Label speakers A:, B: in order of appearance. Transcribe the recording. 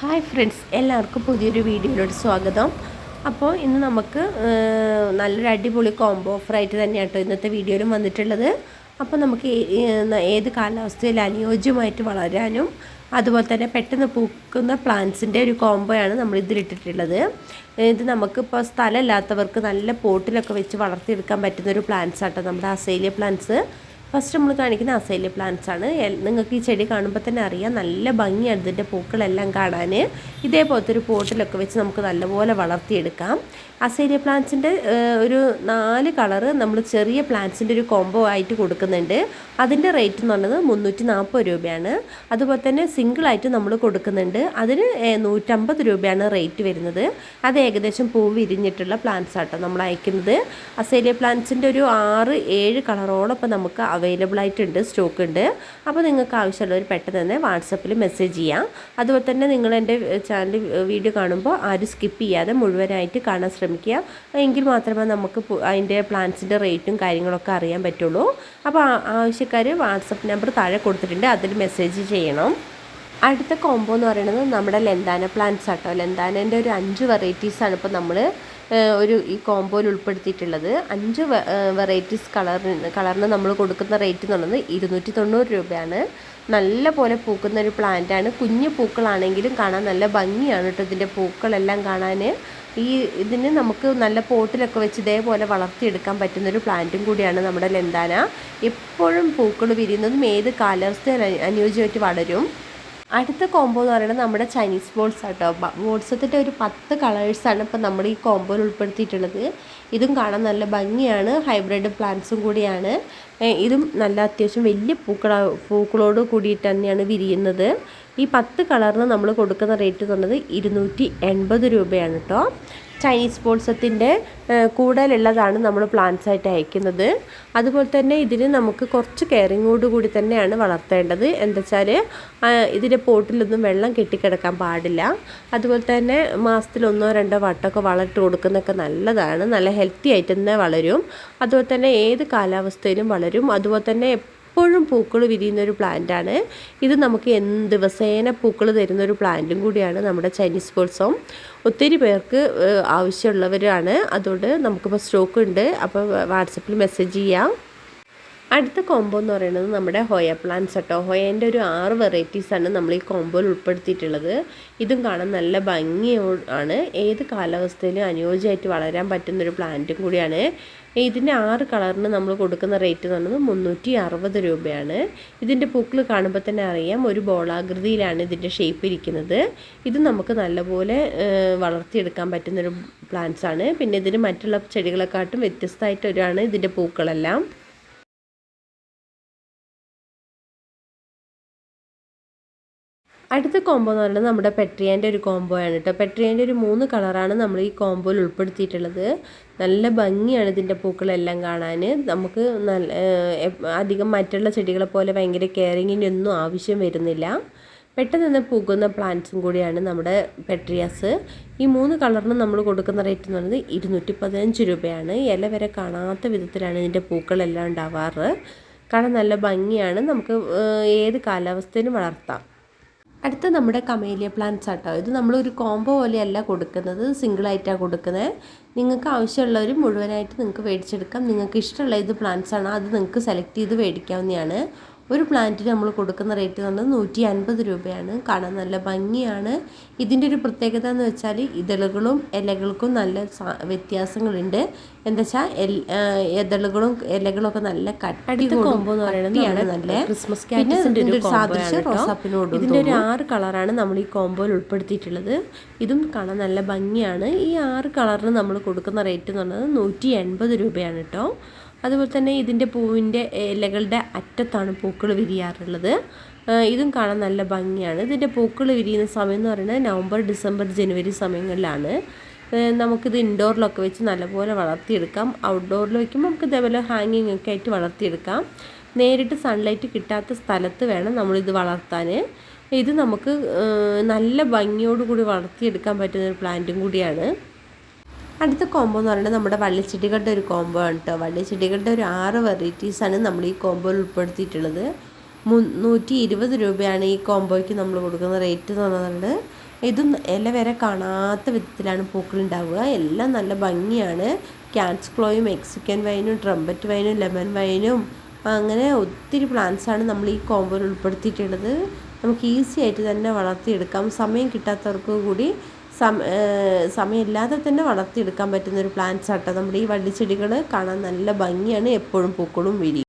A: Hi friends എല്ലാവർക്കും പുതിയൊരു വീഡിയോയിലോട്ട് സ്വാഗതം. അപ്പോൾ ഇന്ന് നമുക്ക് നല്ലൊരു അടിപൊളി കോംബോ ഓഫറായിട്ട് തന്നെയാണ് കേട്ടോ ഇന്നത്തെ വീഡിയോയിലും വന്നിട്ടുള്ളത്. അപ്പോൾ നമുക്ക് ഏത് കാലാവസ്ഥയിൽ അനുയോജ്യമായിട്ട് വളരാനും അതുപോലെ തന്നെ പെട്ടെന്ന് പൂക്കുന്ന പ്ലാന്റ്സിന്റെ ഒരു കോംബോയാണ് നമ്മൾ ഇതിലിട്ടിട്ടുള്ളത് ഇത് നമുക്കിപ്പോൾ സ്ഥലമില്ലാത്തവർക്ക് നല്ല പോട്ടിലൊക്കെ വെച്ച് വളർത്തിയെടുക്കാൻ പറ്റുന്ന ഒരു പ്ലാന്റ്സ് ആട്ടോ നമ്മുടെ അസൈലിയ പ്ലാന്റ്സ് ഫസ്റ്റ് നമ്മൾ കാണിക്കുന്ന അസൈലിയ പ്ലാന്റ്സ് ആണ്. നിങ്ങൾക്ക് ഈ ചെടി കാണുമ്പോൾ തന്നെ അറിയാം. നല്ല ഭംഗിയാണ് ഇതിന്റെ പൂക്കളെല്ലാം കാണാൻ ഇതേപോലത്തെ ഒരു പോട്ടിലൊക്കെ വെച്ച് നമുക്ക് നല്ലപോലെ വളർത്തിയെടുക്കാം. അസേരിയ പ്ലാന്റ്സിന്റെ ഒരു നാല് കളറ് നമ്മൾ ചെറിയ പ്ലാന്റ്സിന്റെ ഒരു കോംബോ ആയിട്ട് കൊടുക്കുന്നുണ്ട്. അതിന്റെ റേറ്റ് എന്ന് പറയുന്നത് മുന്നൂറ്റി നാൽപ്പത് രൂപയാണ്. അതുപോലെ തന്നെ സിംഗിളായിട്ട് നമ്മൾ കൊടുക്കുന്നുണ്ട്. അതിന് നൂറ്റമ്പത് രൂപയാണ് റേറ്റ് വരുന്നത്. അത് ഏകദേശം പൂ വിരിഞ്ഞിട്ടുള്ള പ്ലാന്റ്സ് ആട്ടോ നമ്മൾ അയക്കുന്നത്. അസേലിയ പ്ലാന്റ്സിന്റെ ഒരു ആറ് ഏഴ് കളറോളം ഇപ്പോൾ നമുക്ക് അവൈലബിൾ ആയിട്ടുണ്ട് സ്റ്റോക്ക് ഉണ്ട്. അപ്പോൾ നിങ്ങൾക്ക് ആവശ്യമുള്ളവർ പെട്ടെന്ന് തന്നെ വാട്സപ്പിൽ മെസ്സേജ് ചെയ്യാം. അതുപോലെ തന്നെ നിങ്ങൾ എന്റെ ചാനൽ വീഡിയോ കാണുമ്പോൾ ആരും സ്കിപ്പ് ചെയ്യാതെ മുഴുവനായിട്ട് കാണാൻ ശ്രമിക്കുക. എങ്കിൽ മാത്രമേ നമുക്ക് അതിന്റെ പ്ലാന്റ്സിന്റെ റേറ്റും കാര്യങ്ങളൊക്കെ അറിയാൻ പറ്റുള്ളൂ. അപ്പോൾ ആവശ്യക്കാർ വാട്സപ്പ് നമ്പർ താഴെ കൊടുത്തിട്ടുണ്ട്. അതിൽ മെസ്സേജ് ചെയ്യണം. അടുത്ത കോംബോ എന്ന് പറയുന്നത് നമ്മുടെ ലെന്താന പ്ലാന്റ്സ് ആട്ടോ. ലെന്താനന്റെ ഒരു അഞ്ച് വെറൈറ്റീസാണ് ഇപ്പോൾ നമ്മൾ ഒരു ഈ കോംബോയിൽ ഉൾപ്പെടുത്തിയിട്ടുള്ളത് അഞ്ച് വെറൈറ്റീസ് കളറിന് കളറിന് നമ്മൾ കൊടുക്കുന്ന റേറ്റ് എന്ന് പറയുന്നത് ഇരുന്നൂറ്റി തൊണ്ണൂറ് രൂപയാണ്. നല്ല പോലെ പൂക്കുന്ന ഒരു പ്ലാന്റാണ് കുഞ്ഞു പൂക്കളാണെങ്കിലും കാണാൻ നല്ല ഭംഗിയാണ് കേട്ടോ ഇതിന്റെ പൂക്കളെല്ലാം കാണാൻ ഈ ഇതിന് നമുക്ക് നല്ല പോട്ടിലൊക്കെ വെച്ച് ഇതേപോലെ വളർത്തിയെടുക്കാൻ പറ്റുന്നൊരു പ്ലാന്റും കൂടിയാണ് നമ്മുടെ ലെന്താന. എപ്പോഴും പൂക്കൾ വിരിയുന്നതും ഏത് കാലാവസ്ഥയിൽ അനു- അനുയോജ്യമായിട്ട് വളരും. അടുത്ത കോംബോ എന്ന് പറയുന്നത് നമ്മുടെ ചൈനീസ് ബോൾസ് ആട്ടോ. ബോൾസത്തിന്റെ ഒരു പത്ത് കളേഴ്സാണ് ഇപ്പോൾ നമ്മൾ ഈ കോംബോയിൽ ഉൾപ്പെടുത്തിയിട്ടുള്ളത്. ഇതും കാണാൻ നല്ല ഭംഗിയാണ്. ഹൈബ്രിഡ് പ്ലാന്റ്സും കൂടിയാണ്. ഇതും നല്ല അത്യാവശ്യം വലിയ പൂക്കള പൂക്കളോട് കൂടിയിട്ട് തന്നെയാണ് വിരിയുന്നത്. ഈ പത്ത് കളറിന് നമ്മൾ കൊടുക്കുന്ന റേറ്റ് എന്ന് പറയുന്നത് ഇരുന്നൂറ്റി എൺപത് രൂപയാണ് കേട്ടോ. ചൈനീസ് സ്പോർട്സത്തിന്റെ കൂടുതലുള്ളതാണ് നമ്മൾ പ്ലാന്റ്സ് ആയിട്ട് അയക്കുന്നത്. അതുപോലെ തന്നെ ഇതിന് നമുക്ക് കുറച്ച് കെയറിങ്ങോട് കൂടി തന്നെയാണ് വളർത്തേണ്ടത്. എന്താ വെച്ചാൽ ഇതിന്റെ പോട്ടിലൊന്നും വെള്ളം കെട്ടിക്കിടക്കാൻ പാടില്ല. അതുപോലെ തന്നെ മാസത്തിൽ ഒന്നോ രണ്ടോ വട്ടമൊക്കെ വളർത്തി കൊടുക്കുന്നതൊക്കെ നല്ലതാണ്. നല്ല ഹെൽത്തി ആയിട്ട് തന്നെ വളരും. അതുപോലെ തന്നെ ഏത് കാലാവസ്ഥയിലും വളരും. അതുപോലെ തന്നെ എപ്പോഴും പൂക്കൾ വിരിയുന്ന ഒരു പ്ലാന്റാണ് ഇത് നമുക്ക് എന്ത് ദിവസേന പൂക്കൾ തരുന്ന ഒരു പ്ലാന്റും കൂടിയാണ് നമ്മുടെ ചൈനീസ് ബോൾസോം ഒത്തിരി പേർക്ക് ആവശ്യമുള്ളവരാണ്. അതുകൊണ്ട് നമുക്കിപ്പോൾ സ്റ്റോക്ക് ഉണ്ട്. അപ്പോൾ വാട്സപ്പിൽ മെസ്സേജ് ചെയ്യാം. അടുത്ത കോംബോ എന്ന് പറയുന്നത് നമ്മുടെ ഹോയ പ്ലാന്റ്സ് കേട്ടോ ഹോയേന്റെ ഒരു ആറ് വെറൈറ്റീസാണ് നമ്മൾ ഈ കോംബോയിൽ ഉൾപ്പെടുത്തിയിട്ടുള്ളത്. ഇതും കാണാൻ നല്ല ഭംഗിയാണ് ഏത് കാലാവസ്ഥയിലും അനുയോജ്യമായിട്ട് വളരാൻ പറ്റുന്നൊരു പ്ലാന്റും കൂടിയാണ്. ഇതിന്റെ ആറ് കളറിന് നമ്മൾ കൊടുക്കുന്ന റേറ്റ് എന്ന് പറയുന്നത് മുന്നൂറ്റി അറുപത് രൂപയാണ്. ഇതിന്റെ പൂക്കൾ കാണുമ്പോൾ തന്നെ അറിയാം ഒരു ബോളാകൃതിയിലാണ് ഇതിന്റെ ഷേപ്പ് ഇരിക്കുന്നത്. ഇത് നമുക്ക് നല്ലപോലെ വളർത്തിയെടുക്കാൻ പറ്റുന്നൊരു പ്ലാന്റ്സാണ് പിന്നെ ഇതിന് മറ്റുള്ള ചെടികളെക്കാട്ടും വ്യത്യസ്തമായിട്ടൊരാണ് ഇതിന്റെ പൂക്കളെല്ലാം. അടുത്ത കോംബോ എന്ന് പറയുന്നത് നമ്മുടെ പെട്രിയാന്റെ ഒരു കോംബോ ആണ് കേട്ടോ. പെട്രിയാന്റെ ഒരു മൂന്ന് കളറാണ് നമ്മൾ ഈ കോംബോയിൽ ഉൾപ്പെടുത്തിയിട്ടുള്ളത്. നല്ല ഭംഗിയാണ് ഇതിന്റെ പൂക്കളെല്ലാം കാണാൻ. നമുക്ക് നല്ല അധികം മറ്റുള്ള ചെടികളെ പോലെ ഭയങ്കര ഒന്നും ആവശ്യം വരുന്നില്ല. പെട്ടെന്ന് തന്നെ പൂക്കുന്ന പ്ലാന്റ്സും കൂടിയാണ് നമ്മുടെ പെട്രിയാസ്. ഈ മൂന്ന് കളറിന് നമ്മൾ കൊടുക്കുന്ന റേറ്റ് എന്ന് പറയുന്നത് ഇരുന്നൂറ്റി പതിനഞ്ച് രൂപയാണ്. ഇല വരെ കാണാത്ത വിധത്തിലാണ് ഇതിന്റെ പൂക്കളെല്ലാം ഉണ്ടാവാറ്. കാരണം നല്ല ഭംഗിയാണ്. നമുക്ക് ഏത് കാലാവസ്ഥയിലും വളർത്താം. അടുത്ത നമ്മുടെ കമേലിയ പ്ലാന്റ്സ് ആട്ടോ. ഇത് നമ്മളൊരു കോംബോ പോലെയല്ല കൊടുക്കുന്നത്. സിംഗിളായിട്ടാണ് കൊടുക്കുന്നത്. നിങ്ങൾക്ക് ആവശ്യമുള്ളവർ മുഴുവനായിട്ട് നിങ്ങൾക്ക് മേടിച്ചെടുക്കാം നിങ്ങൾക്ക് ഇഷ്ടമുള്ള ഏത് പ്ലാന്റ്സ് ആണോ. അത് നിങ്ങൾക്ക് സെലക്ട് ചെയ്ത് മേടിക്കാവുന്നതാണ് ഒരു പ്ലാന്റിന് നമ്മൾ കൊടുക്കുന്ന റേറ്റ് എന്ന് നൂറ്റി അൻപത് രൂപയാണ്. കാണാൻ നല്ല ഭംഗിയാണ്. ഇതിന്റെ ഒരു പ്രത്യേകത എന്ന് വെച്ചാൽ ഇതളുകളും ഇലകൾക്കും നല്ല വ്യത്യാസങ്ങളുണ്ട്. എന്താ വെച്ചാൽ ഇതളുകളും ഇലകളൊക്കെ നല്ല കട്ടി കോമ്പോ എന്ന് പറയുന്നത് നല്ല ക്രിസ്മസ് ക്യാറ്റസിന്റെ ഒരു സാദൃശ്യം റോസാപ്പിനോട് ഇതിന്റെ ഒരു ആറ് കളറാണ് നമ്മൾ ഈ കോമ്പോയിൽ ഉൾപ്പെടുത്തിയിട്ടുള്ളത്. ഇതും കാണാൻ നല്ല ഭംഗിയാണ്. ഈ ആറ് കളറിന് നമ്മൾ കൊടുക്കുന്ന റേറ്റ് എന്ന് പറയുന്നത് നൂറ്റി എൺപത് രൂപയാണ് കേട്ടോ. അതുപോലെ തന്നെ ഇതിന്റെ പൂവിന്റെ ഇലകളുടെ അറ്റത്താണ് പൂക്കൾ വിരിയാറുള്ളത്. ഇതും കാണാൻ നല്ല ഭംഗിയാണ്. ഇതിന്റെ പൂക്കൾ വിരിയുന്ന സമയം എന്ന് പറയുന്നത് നവംബർ ഡിസംബർ ജനുവരി സമയങ്ങളിലാണ്. നമുക്കിത് ഇൻഡോറിലൊക്കെ വെച്ച് നല്ലപോലെ വളർത്തിയെടുക്കാം. ഔട്ട്ഡോറിൽ വയ്ക്കുമ്പോൾ നമുക്ക് ഇതേപോലെ ഹാങ്ങിങ് ഒക്കെ ആയിട്ട് വളർത്തിയെടുക്കാം. നേരിട്ട് സൺലൈറ്റ് കിട്ടാത്ത സ്ഥലത്ത് വേണം നമ്മളിത് വളർത്താൻ. ഇത് നമുക്ക് നല്ല ഭംഗിയോടുകൂടി വളർത്തിയെടുക്കാൻ പറ്റുന്ന ഒരു പ്ലാന്റും കൂടിയാണ്. അടുത്ത കോംബോ എന്ന് പറയുന്നത് നമ്മുടെ വള്ളിച്ചെടികളുടെ ഒരു കോംബോ ആണ് കേട്ടോ വള്ളിച്ചെടികളുടെ ഒരു ആറ് വെറൈറ്റീസാണ് നമ്മൾ ഈ കോംബോയിൽ ഉൾപ്പെടുത്തിയിട്ടുള്ളത്. മുന്നൂറ്റി ഇരുപത് രൂപയാണ് ഈ കോംബോയ്ക്ക് നമ്മൾ കൊടുക്കുന്ന റേറ്റ് എന്ന് പറയുന്നത്. ഇതും ഇല വരെ കാണാത്ത വിധത്തിലാണ് പൂക്കളുണ്ടാവുക എല്ലാം നല്ല ഭംഗിയാണ്. ക്യാറ്റ്സ് ക്ലോയും മെക്സിക്കൻ വൈനും ട്രംബറ്റ് വൈനും ലെമൺ വൈനും അങ്ങനെ ഒത്തിരി പ്ലാന്റ്സാണ് നമ്മൾ ഈ കോമ്പോയിൽ ഉൾപ്പെടുത്തിയിട്ടുള്ളത്. നമുക്ക് ഈസി ആയിട്ട് തന്നെ വളർത്തിയെടുക്കാം. സമയം കിട്ടാത്തവർക്ക് കൂടി സമയമില്ലാതെ തന്നെ വളർത്തിയെടുക്കാൻ പറ്റുന്ന ഒരു പ്ലാന്റ്സ് ആട്ടോ. നമ്മുടെ ഈ വള്ളിച്ചെടികൾ കാണാൻ നല്ല ഭംഗിയാണ്. എപ്പോഴും പൂക്കളും വിരിയും